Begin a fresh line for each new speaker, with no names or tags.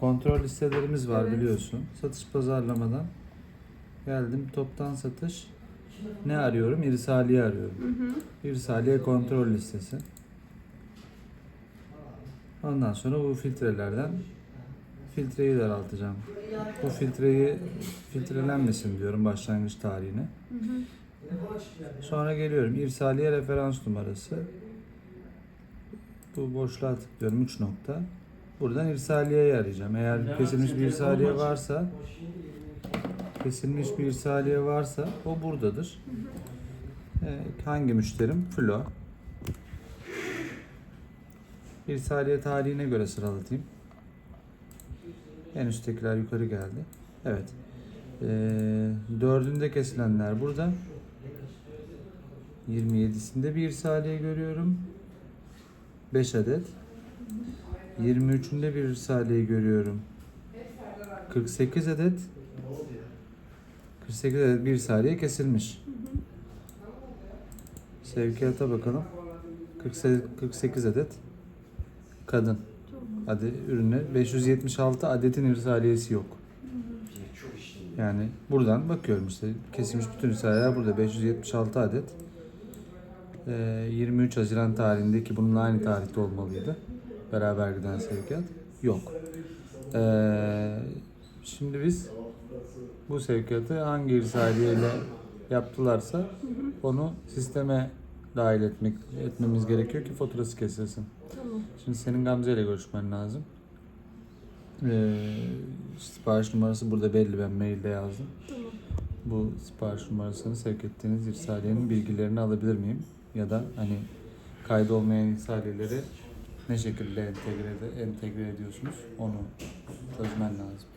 kontrol listelerimiz var
Evet.
biliyorsun. Satış pazarlamadan geldim toptan satış. Ne arıyorum? İrsaliye arıyorum.
Hı hı.
İrsaliye kontrol listesi. Ondan sonra bu filtrelerden filtreyi daraltacağım. Bu filtreyi filtrelenmesin diyorum başlangıç tarihine.
Hı hı.
Sonra geliyorum irsaliye referans numarası. Bu boşluğa tıklıyorum 3 nokta. Buradan irsaliyeyi arayacağım. Eğer kesilmiş bir irsaliye varsa kesilmiş bir irsaliye varsa o buradadır. Ee, hangi müşterim? Flo. İrsaliye tarihine göre sıralatayım. En üsttekiler yukarı geldi. Evet. Ee, dördünde kesilenler burada. 27'sinde bir irsaliye görüyorum. 5 adet. 23'ünde bir irsaliye görüyorum. 48 adet. 48 adet bir irsaliye kesilmiş. Sevkiyata bakalım. 48 48 adet kadın adı ürünü 576 adetin irsaliyesi yok. Yani buradan bakıyorum işte kesilmiş bütün irsaliyeler burada 576 adet. Ee, 23 Haziran tarihindeki bununla aynı tarihte olmalıydı. Beraber giden sevkiyat yok. Ee, şimdi biz bu sevkiyatı hangi irsaliyeyle yaptılarsa onu sisteme dahil etmek etmemiz gerekiyor ki faturası kesilsin.
Tamam.
Şimdi senin Gamze ile görüşmen lazım. Ee, sipariş numarası burada belli ben mailde yazdım.
Tamam.
Bu sipariş numarasını sevk ettiğiniz irsaliyenin bilgilerini alabilir miyim? Ya da hani kaydı olmayan irsaliyeleri ne şekilde entegre, entegre ediyorsunuz onu çözmen lazım.